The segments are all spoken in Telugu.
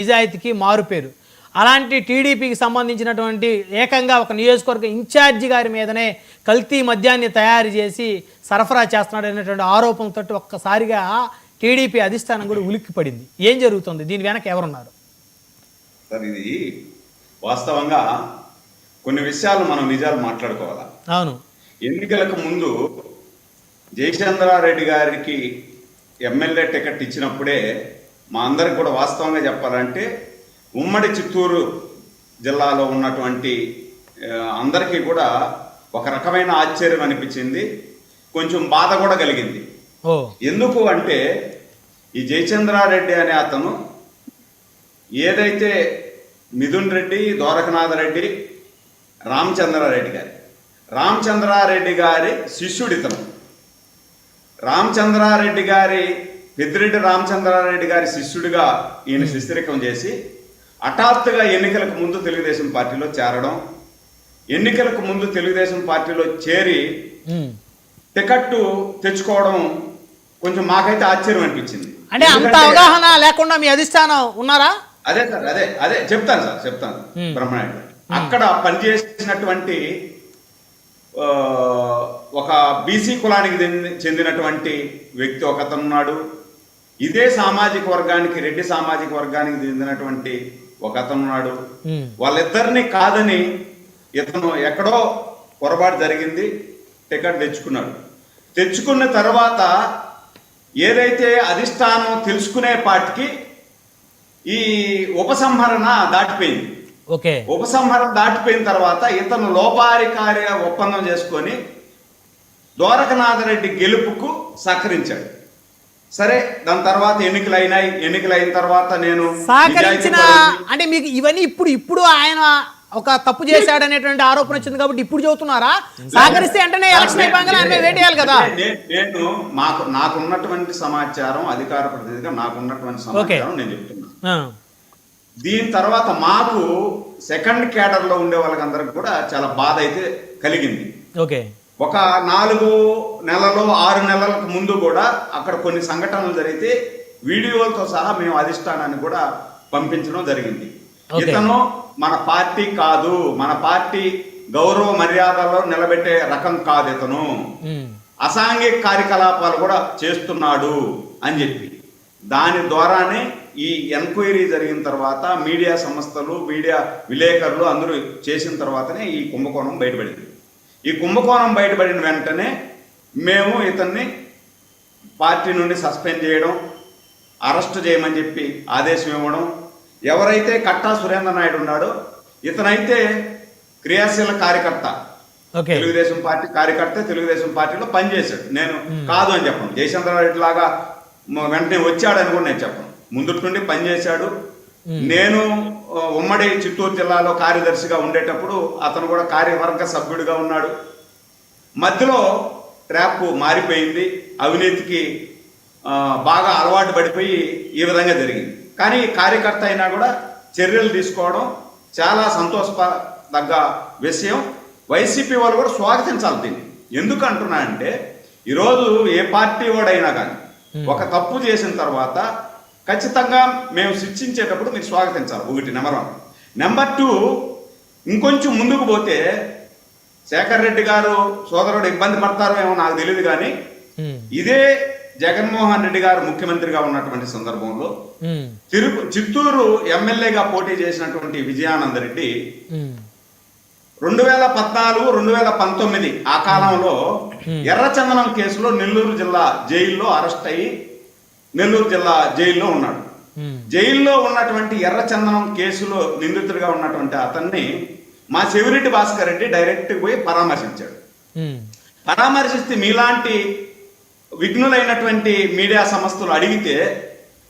నిజాయితీకి మారుపేరు అలాంటి టీడీపీకి సంబంధించినటువంటి ఏకంగా ఒక నియోజకవర్గ ఇన్ఛార్జి గారి మీదనే కల్తీ మద్యాన్ని తయారు చేసి సరఫరా చేస్తున్నాడు అనేటువంటి ఆరోపణలతో ఒక్కసారిగా టీడీపీ అధిష్టానం కూడా ఉలిక్కి పడింది ఏం జరుగుతుంది? దీని వెనక ఎవరున్నారు? సార్ ఇది వాస్తవంగా కొన్ని విషయాలు మనం నిజాలు మాట్లాడుకోవాలా? అవును. ఎన్నికలకు ముందు జయచంద్రారెడ్డి గారికి ఎమ్మెల్యే టికెట్ ఇచ్చినప్పుడే మా అందరికి కూడా వాస్తవంగా చెప్పాలంటే ఉమ్మడి చిత్తూరు జిల్లాలో ఉన్నటువంటి అందరికీ కూడా ఒక రకమైన ఆశ్చర్యం అనిపించింది. కొంచెం బాధ కూడా కలిగింది. ఎందుకు అంటే ఈ జయచంద్రారెడ్డి అనే అతను ఏదైతే మిథున్ రెడ్డి ద్వారకనాథ రెడ్డి రామచంద్రారెడ్డి గారి రామచంద్రారెడ్డి గారి శిష్యుడు ఇతను రామచంద్రారెడ్డి గారి పెద్దిరెడ్డి రామచంద్రారెడ్డి గారి శిష్యుడిగా ఈయన శిష్యరికం చేసి హఠాత్తుగా ఎన్నికలకు ముందు తెలుగుదేశం పార్టీలో చేరడం ఎన్నికలకు ముందు తెలుగుదేశం పార్టీలో చేరి. టికెట్టు తెచ్చుకోవడం కొంచెం మాకైతే ఆశ్చర్యం అనిపించింది. అంటే అంత అవగాహన లేకుండా మీ అధిష్టానం ఉన్నారా? అదే సార్ అదే అదే చెప్తాను సార్ చెప్తాను. బ్రహ్మనాయుడు అక్కడ పనిచేసినటువంటి ఒక బీసీ కులానికి చెంది- చెందినటువంటి వ్యక్తి ఒకతను ఉన్నాడు. ఇదే సామాజిక వర్గానికి రెడ్డి సామాజిక వర్గానికి చెందినటువంటి ఒక అతను ఉన్నాడు. వాళ్ళిద్దరిని కాదని ఇతను ఎక్కడో పొరపాటు జరిగింది టికెట్ తెచ్చుకున్నాడు. తెచ్చుకున్న తర్వాత ఏదైతే అధిష్టానం తెలుసుకునే పాటికి ఈ ఉపసంహరణ దాటిపోయింది. ఓకే. ఉపసంహరణ దాటిపోయిన తర్వాత ఇతను లోపారికార్య ఒప్పందం చేసుకొని ద్వారకనాథరెడ్డి గెలుపుకు సహకరించాడు. సరే దాని తర్వాత ఎన్నికలు అయినాయి ఎన్నికలు అయిన తర్వాత నేను సహకరించిన అంటే మీకు ఇవన్నీ ఇప్పుడు ఇప్పుడు ఆయన ఒక తప్పు చేశాడనేటువంటి ఆరోపణ వచ్చింది కాబట్టి ఇప్పుడు చెబుతున్నారా సహకరిస్తే వెంటనే ఎలక్షన్ అయిపోగానే ఆయన మీద వేటేయాలి కదా? నేను మాకు నాకున్నటువంటి సమాచారం అధికార ప్రతినిధిగా నాకున్నటువంటి సమాచారం నేను చెప్తున్నా. దీని తర్వాత మాకు సెకండ్ క్యాడర్లో ఉండే వాళ్ళకందరికి కూడా చాలా బాధ అయితే కలిగింది. ఓకే. ఒక నాలుగు నెలలు ఆరు నెలలకు ముందు కూడా అక్కడ కొన్ని సంఘటనలు జరిగితే వీడియోలతో సహా మేము అధిష్టానాన్ని కూడా పంపించడం జరిగింది. ఇతను మన పార్టీ కాదు. మన పార్టీ గౌరవ మర్యాదలో నిలబెట్టే రకం కాదు ఇతను. అసాంఘిక కార్యకలాపాలు కూడా చేస్తున్నాడు అని చెప్పి. దాని ద్వారానే ఈ ఎంక్వైరీ జరిగిన తర్వాత మీడియా సంస్థలు మీడియా విలేకరులు అందరూ చేసిన తర్వాతనే ఈ కుంభకోణం బయటపడింది. ఈ కుంభకోణం బయటపడిన వెంటనే మేము ఇతన్ని పార్టీ నుండి సస్పెండ్ చేయడం అరెస్ట్ చేయమని చెప్పి ఆదేశం ఇవ్వడం ఎవరైతే కట్టా సురేంద్ర నాయుడు ఉన్నాడో ఇతనైతే క్రియాశీల కార్యకర్త. తెలుగుదేశం పార్టీ కార్యకర్త తెలుగుదేశం పార్టీలో పనిచేశాడు. నేను కాదు అని చెప్పను. జయచంద్రారెడ్డి లాగా మ- వెంటనే వచ్చాడని కూడా నేను చెప్పను. ముందుటి నుండి పనిచేశాడు. నేను ఉమ్మడి చిత్తూరు జిల్లాలో కార్యదర్శిగా ఉండేటప్పుడు అతను కూడా కార్యవర్గ సభ్యుడిగా ఉన్నాడు. మధ్యలో ట్రాప్ మారిపోయింది. అవినీతికి బాగా అలవాటు పడిపోయి ఈ విధంగా జరిగింది. కానీ కార్యకర్త అయినా కూడా చర్యలు తీసుకోవడం చాలా సంతోషదగ్గ విషయం. వైసీపీ వాళ్ళు కూడా స్వాగతించాలి దీన్ని. ఎందుకు అంటున్నా అంటే ఈరోజు ఏ పార్టీ వాడైనా కానీ ఒక తప్పు చేసిన తర్వాత ఖచ్చితంగా మేము శిక్షించేటప్పుడు మీరు స్వాగతించాలి ఒకటి నెంబర్ వన్ నెంబర్ టూ ఇంకొంచెం ముందుకు పోతే శేఖర్ రెడ్డి గారు సోదరుడు ఇబ్బంది పడతారో ఏమో నాకు తెలియదు కానీ. ఇదే జగన్మోహన్ రెడ్డి గారు ముఖ్యమంత్రిగా ఉన్నటువంటి సందర్భంలో. తిరుపు చిత్తూరు ఎమ్మెల్యేగా పోటీ చేసినటువంటి విజయానంద రెడ్డి. రెండు వేల పద్నాలుగు రెండు వేల పంతొమ్మిది ఆ కాలంలో ఎర్రచందనం కేసులో నెల్లూరు జిల్లా జైల్లో అరెస్ట్ అయ్యి నెల్లూరు జిల్లా జైల్లో ఉన్నాడు. జైల్లో ఉన్నటువంటి ఎర్రచందనం కేసులో నిందితుడిగా ఉన్నటువంటి అతన్ని మా చెవిరెడ్డి భాస్కర్ రెడ్డి డైరెక్ట్ పోయి పరామర్శించాడు. పరామర్శిస్తే మీలాంటి విఘ్నులైనటువంటి మీడియా సంస్థలు అడిగితే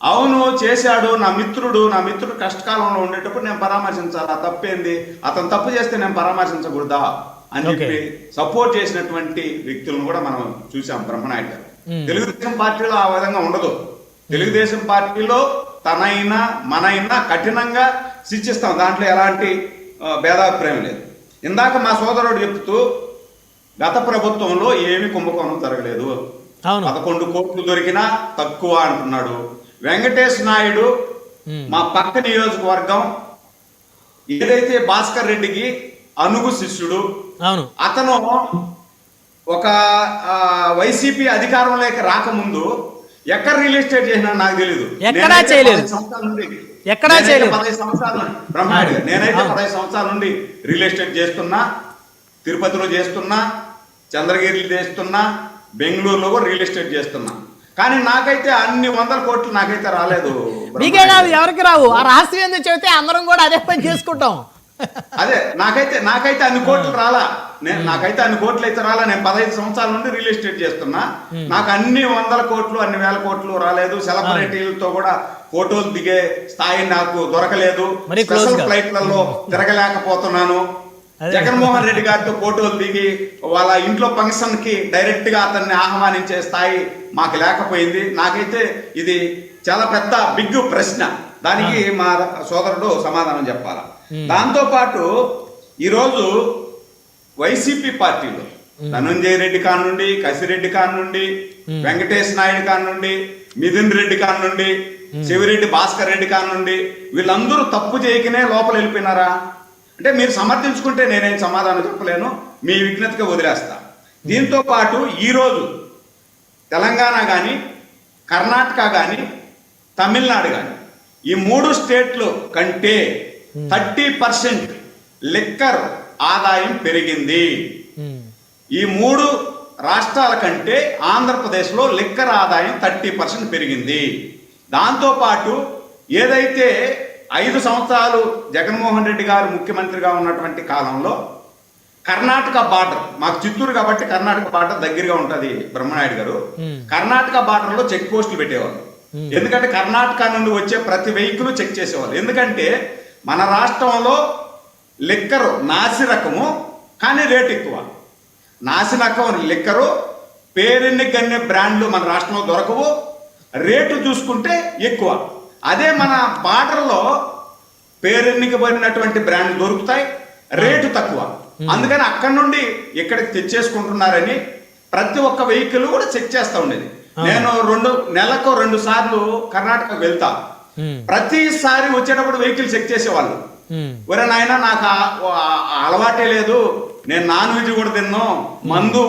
అవును చేశాడు నా మిత్రుడు నా మిత్రుడు కష్టకాలంలో ఉండేటప్పుడు నేను పరామర్శించాలి ఆ తప్పేంది అతను తప్పు చేస్తే నేను పరామర్శించకూడదా అని. చెప్పి సపోర్ట్ చేసినటువంటి వ్యక్తులను కూడా మనం చూసాం బ్రహ్మనాయుడు గారు. తెలుగుదేశం పార్టీలో ఆ విధంగా ఉండదు. తెలుగుదేశం పార్టీలో తనైనా మనైనా కఠినంగా శిక్షిస్తాం. దాంట్లో ఎలాంటి భేదాభిప్రాయం లేదు. ఇందాక మా సోదరుడు చెప్తూ గత ప్రభుత్వంలో ఏమి కుంభకోణం జరగలేదు. పదకొండు కోట్లు దొరికినా తక్కువ అంటున్నాడు. వెంకటేష్ నాయుడు మా పక్క నియోజకవర్గం ఏదైతే భాస్కర్ రెడ్డికి అనుగు శిష్యుడు అతను ఒక వైసీపీ అధికారంలోకి రాకముందు ఎక్కడ రియల్ ఎస్టేట్ చేసినా నాకు తెలియదు ఎక్కడా చేయలేదు. పదహైదు సంవత్సరాల నుండి. ఎక్కడా చేయలేదు. పదహైదు సంవత్సరాల బ్రహ్మాడు. నేనైతే. పదహైదు సంవత్సరాల నుండి రియల్ ఎస్టేట్ చేస్తున్నా తిరుపతిలో చేస్తున్నా చంద్రగిరిలో చేస్తున్నా బెంగళూరులో కూడా రియల్ ఎస్టేట్ చేస్తున్నా. కానీ నాకైతే అన్ని వందల కోట్లు నాకైతే రాలేదు మీకే రావు ఎవరికి రావు? ఆ రహస్యం చెబితే అందరం కూడా అదే పని చేసుకుంటాం. అదే నాకైతే నాకైతే అన్ని కోట్లు రాలా. నేను నాకైతే అన్ని కోట్లు అయితే రాలా. నేను పదహైదు సంవత్సరాల నుండి రియల్ ఎస్టేట్ చేస్తున్నా. నాకు అన్ని వందల కోట్లు అన్ని వేల కోట్లు రాలేదు. సెలబ్రిటీలతో కూడా ఫోటోలు దిగే స్థాయి నాకు దొరకలేదు. స్పెషల్. ఫ్లైట్లలో తిరగలేకపోతున్నాను. జగన్మోహన్ రెడ్డి గారితో ఫోటోలు దిగి వాళ్ళ ఇంట్లో ఫంక్షన్కి డైరెక్ట్గా అతన్ని ఆహ్వానించే స్థాయి మాకు లేకపోయింది. నాకైతే ఇది చాలా పెద్ద బిగ్ ప్రశ్న. దానికి మా సోదరుడు సమాధానం చెప్పాలి? దాంతో పాటు ఈరోజు వైసీపీ పార్టీలో ధనంజయ రెడ్డి కాన్ నుండి కసిరెడ్డి కాన్ నుండి వెంకటేష్ నాయుడు కాన్ నుండి మిథున్ రెడ్డి కాన్ నుండి శివిరెడ్డి భాస్కర్ రెడ్డి కాన్ నుండి వీళ్ళందరూ తప్పు చేయకనే లోపల వెళ్ళిపోయినారా? అంటే మీరు సమర్థించుకుంటే నేనేం సమాధానం చెప్పలేను మీ విజ్ఞతగా వదిలేస్తా. దీంతో పాటు ఈరోజు తెలంగాణ కానీ కర్ణాటక కానీ తమిళనాడు కానీ ఈ మూడు స్టేట్లు కంటే థర్టీ పర్సెంట్ లిక్కర్ ఆదాయం పెరిగింది. ఈ మూడు రాష్ట్రాల కంటే ఆంధ్రప్రదేశ్లో లిక్కర్ ఆదాయం థర్టీ పర్సెంట్ పెరిగింది. దాంతోపాటు ఏదైతే ఐదు సంవత్సరాలు జగన్మోహన్ రెడ్డి గారు ముఖ్యమంత్రిగా ఉన్నటువంటి కాలంలో కర్ణాటక బార్డర్ మాకు చిత్తూరు కాబట్టి కర్ణాటక బార్డర్ దగ్గరగా ఉంటది బ్రహ్మనాయుడు గారు. కర్ణాటక బార్డర్లో చెక్ పోస్టులు పెట్టేవాళ్ళు. ఎందుకంటే కర్ణాటక నుండి వచ్చే ప్రతి వెహికల్ చెక్ చేసేవాళ్ళు. ఎందుకంటే మన రాష్ట్రంలో లిక్కరు నాసి రకము కానీ రేట్ ఎక్కువ. నాసి రకం లిక్కరు పేరెన్ని గన్నె బ్రాండ్లు మన రాష్ట్రంలో దొరకవు. రేటు చూసుకుంటే ఎక్కువ. అదే మన బార్డర్లో పేరెన్నికబడినటువంటి బ్రాండ్లు దొరుకుతాయి రేటు తక్కువ. అందుకని అక్కడ నుండి ఇక్కడికి తెచ్చేసుకుంటున్నారని ప్రతి ఒక్క వెహికల్ కూడా చెక్ చేస్తా ఉండేది. నేను రెండు నెలకు రెండు సార్లు కర్ణాటక వెళ్తా. ఉమ్. ప్రతిసారి వచ్చేటప్పుడు వెహికల్ చెక్ చేసేవాళ్ళు. ఉమ్. ఒరే నాయన నాకు అలవాటే లేదు. నేను నాన్ వెజ్ కూడా తిన్నాను మందు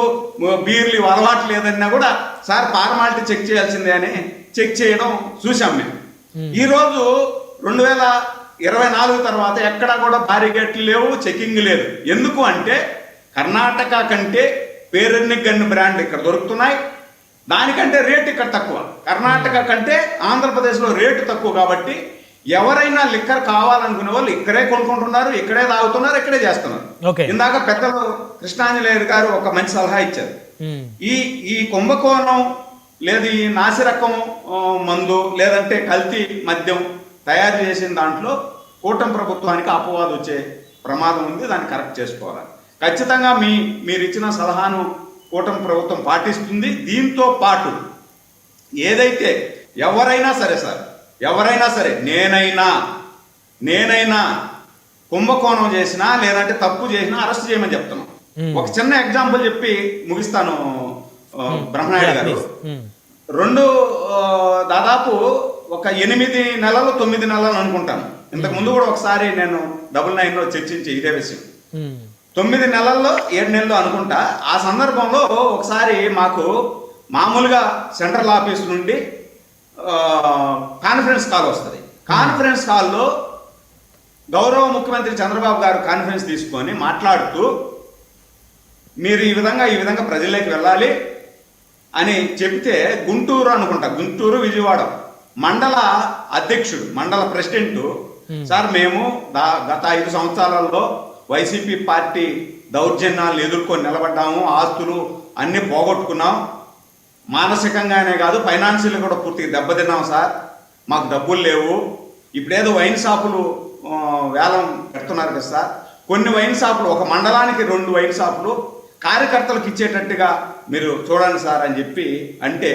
బీర్లు ఇవి అలవాటు లేదన్నా కూడా సార్ ఫార్మాలిటీ చెక్ చేయాల్సిందే అని చెక్ చేయడం చూసాం మేము. ఈ రోజు రెండు వేల ఇరవై నాలుగు తర్వాత ఎక్కడా కూడా భారీ గేట్లు లేవు చెకింగ్ లేదు. ఎందుకు అంటే కర్ణాటక కంటే పేరెన్ని గన్ను బ్రాండ్ ఇక్కడ దొరుకుతున్నాయి. దానికంటే రేట్ ఇక్కడ తక్కువ. కర్ణాటక కంటే ఆంధ్రప్రదేశ్లో రేటు తక్కువ కాబట్టి ఎవరైనా లిక్కర్ కావాలనుకునే వాళ్ళు ఇక్కడే కొనుక్కుంటున్నారు ఇక్కడే తాగుతున్నారు ఇక్కడే చేస్తున్నారు. ఇందాక పెద్దలు కృష్ణాంజనేయులు గారు ఒక మంచి సలహా ఇచ్చారు. ఉమ్. ఈ ఈ కుంభకోణం లేదు ఈ నాసిరకం మందు లేదంటే కల్తీ మద్యం తయారు చేసిన దాంట్లో కూటమి ప్రభుత్వానికి అపవాదు వచ్చే ప్రమాదం ఉంది దాన్ని కరెక్ట్ చేసుకోవాలి. ఖచ్చితంగా మీ మీరు ఇచ్చిన సలహాను కూటమి ప్రభుత్వం పాటిస్తుంది. దీంతో పాటు ఏదైతే ఎవరైనా సరే సార్ ఎవరైనా సరే నేనైనా నేనైనా కుంభకోణం చేసినా లేదంటే తప్పు చేసినా అరెస్ట్ చేయమని చెప్తున్నాం. ఒక చిన్న ఎగ్జాంపుల్ చెప్పి ముగిస్తాను బ్రహ్మనాయుడు గారు. రెండు దాదాపు ఒక ఎనిమిది నెలలు తొమ్మిది నెలలు అనుకుంటాను. ఇంతకు ముందు కూడా ఒకసారి నేను డబుల్ నైన్లో చర్చించి ఇదే విషయం. తొమ్మిది నెలల్లో ఏడు నెలలు అనుకుంటా. ఆ సందర్భంలో ఒకసారి మాకు మామూలుగా సెంట్రల్ ఆఫీస్ నుండి కాన్ఫరెన్స్ కాల్ వస్తుంది. కాన్ఫరెన్స్ కాల్లో గౌరవ ముఖ్యమంత్రి చంద్రబాబు గారు కాన్ఫరెన్స్ తీసుకొని మాట్లాడుతూ మీరు ఈ విధంగా ఈ విధంగా ప్రజల్లోకి వెళ్ళాలి అని చెప్తే గుంటూరు అనుకుంటా. గుంటూరు విజయవాడ మండల అధ్యక్షుడు మండల ప్రెసిడెంట్ సార్ మేము గత ఐదు సంవత్సరాలలో వైసీపీ పార్టీ దౌర్జన్యాలను ఎదుర్కొని నిలబడ్డాము ఆస్తులు అన్ని పోగొట్టుకున్నాం. మానసికంగానే కాదు ఫైనాన్షియల్ కూడా పూర్తిగా దెబ్బతిన్నాం సార్. మాకు డబ్బులు లేవు. ఇప్పుడేదో వైన్ షాపులు వేలం పెడుతున్నారు కదా సార్. కొన్ని వైన్ షాపులు ఒక మండలానికి రెండు వైన్ షాపులు కార్యకర్తలకు ఇచ్చేటట్టుగా మీరు చూడండి సార్ అని చెప్పి అంటే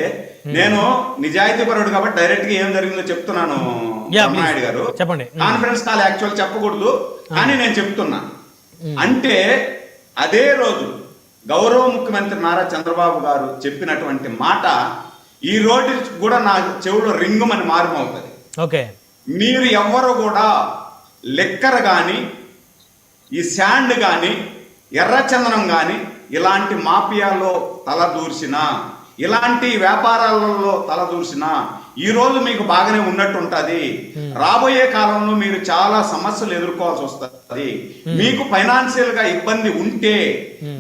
నేను నిజాయితీపరుడు కాబట్టి డైరెక్ట్గా ఏం జరిగిందో చెప్తున్నాను please. గారు. చెప్పండి. కాన్ఫరెన్స్ కాల్ యాక్చువల్ చెప్పకూడదు కానీ నేను చెప్తున్నా. అంటే అదే రోజు గౌరవ ముఖ్యమంత్రి నారా చంద్రబాబు గారు చెప్పినటువంటి మాట ఈ రోజు కూడా నా చెవులో రింగుమని మారుమవుతుంది. ఓకే. మీరు ఎవ్వరు కూడా లెక్కర్ కానీ ఈ శాండ్ కానీ ఎర్రచందనం కానీ ఇలాంటి మాఫియాలో తలదూర్చిన ఇలాంటి వ్యాపారాలలో తలదూర్చిన ఈ రోజు మీకు బాగానే ఉన్నట్టు ఉంటది రాబోయే కాలంలో మీరు చాలా సమస్యలు ఎదుర్కోవాల్సి వస్తుంది. మీకు ఫైనాన్షియల్గా ఇబ్బంది ఉంటే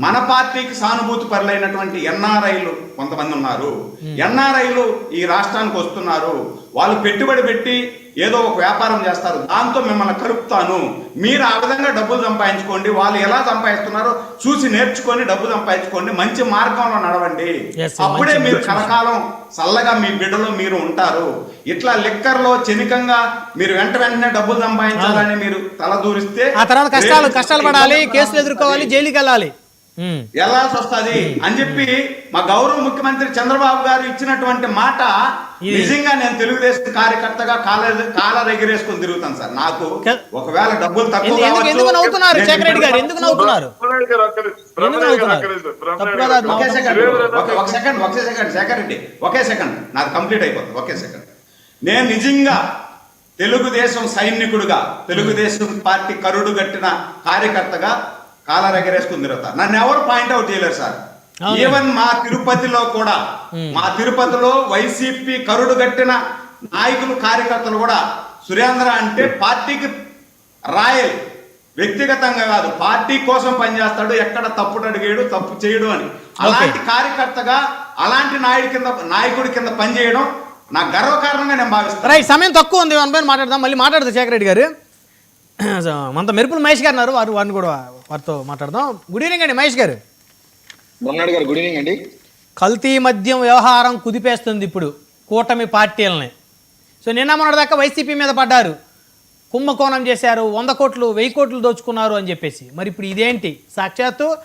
మన పార్టీకి సానుభూతి పరులైనటువంటి ఎన్ఆర్ఐలు కొంతమంది ఉన్నారు. ఎన్ఆర్ఐలు ఈ రాష్ట్రానికి వస్తున్నారు. వాళ్ళు పెట్టుబడి పెట్టి ఏదో ఒక వ్యాపారం చేస్తారు. దాంతో మిమ్మల్ని కలుపుతాను మీరు ఆ విధంగా డబ్బులు సంపాదించుకోండి. వాళ్ళు ఎలా సంపాదిస్తున్నారో చూసి నేర్చుకొని డబ్బు సంపాదించుకోండి. మంచి మార్గంలో నడవండి. అప్పుడే మీరు కలకాలం చల్లగా మీ బిడ్డలు మీరు ఉంటారు. ఇట్లా లిక్కర్లో చెనికంగా మీరు వెంట వెంటనే డబ్బులు సంపాదించాలని మీరు తలదూరిస్తే ఆ తర్వాత కష్టాలు కష్టాలు పడాలి కేసులు ఎదుర్కోవాలి జైలుకి వెళ్ళాలి ఉమ్. వెళ్ళాల్సి వస్తుంది. అని చెప్పి మా గౌరవ ముఖ్యమంత్రి చంద్రబాబు గారు ఇచ్చినటువంటి మాట నిజంగా నేను తెలుగుదేశం కార్యకర్తగా కాలర్ కాలర్ ఎగిరేసుకొని తిరుగుతాను సార్. నాకు ఒకవేళ డబ్బులు తక్కువ second second okay second Shekhar Reddy okay second. నాకు కంప్లీట్ అయిపోతుంది. Okay second. నేను నిజంగా తెలుగుదేశం సైనికుడుగా తెలుగుదేశం పార్టీ కరుడు గట్టిన కార్యకర్తగా కాలర్ ఎగరేసుకుని తిరుగుతా. నన్ను ఎవరు పాయింట్అవుట్ చేయలేరు సార్. ఈవెన్ మా తిరుపతిలో కూడా మా తిరుపతిలో వైసీపీ కరుడు గట్టిన నాయకులు కార్యకర్తలు కూడా సురేంద్ర అంటే పార్టీకి రాయల్. వ్యక్తిగతంగా కాదు పార్టీ కోసం పనిచేస్తాడు ఎక్కడ తప్పుడు అడిగేడు తప్పు చేయడు అని. అలాంటి కార్యకర్తగా అలాంటి నాయుడు కింద నాయకుడి కింద పనిచేయడం నా గర్వకారణంగా నేను భావిస్తాను రైట్ సమయం తక్కువ ఉంది వన్ పైన మాట్లాడదాం మళ్ళీ మాట్లాడదు శేఖర్ రెడ్డి గారు. మనతో మెరుపుల మహేష్ గారు ఉన్నారు. వారు వారిని కూడా వారితో మాట్లాడదాం. గుడ్ ఈవినింగ్ అండి మహేష్ గారు. గారు. గుడ్ ఈవినింగ్ అండి. కల్తీ మద్యం వ్యవహారం కుదిపేస్తుంది ఇప్పుడు కూటమి పార్టీలని. సో నిన్న మొన్నటిదాకా వైసీపీ మీద పడ్డారు. కుంభకోణం చేశారు. వంద కోట్లు వెయ్యి కోట్లు దోచుకున్నారు అని చెప్పేసి. మరి ఇప్పుడు ఇదేంటి? సాక్షాత్తు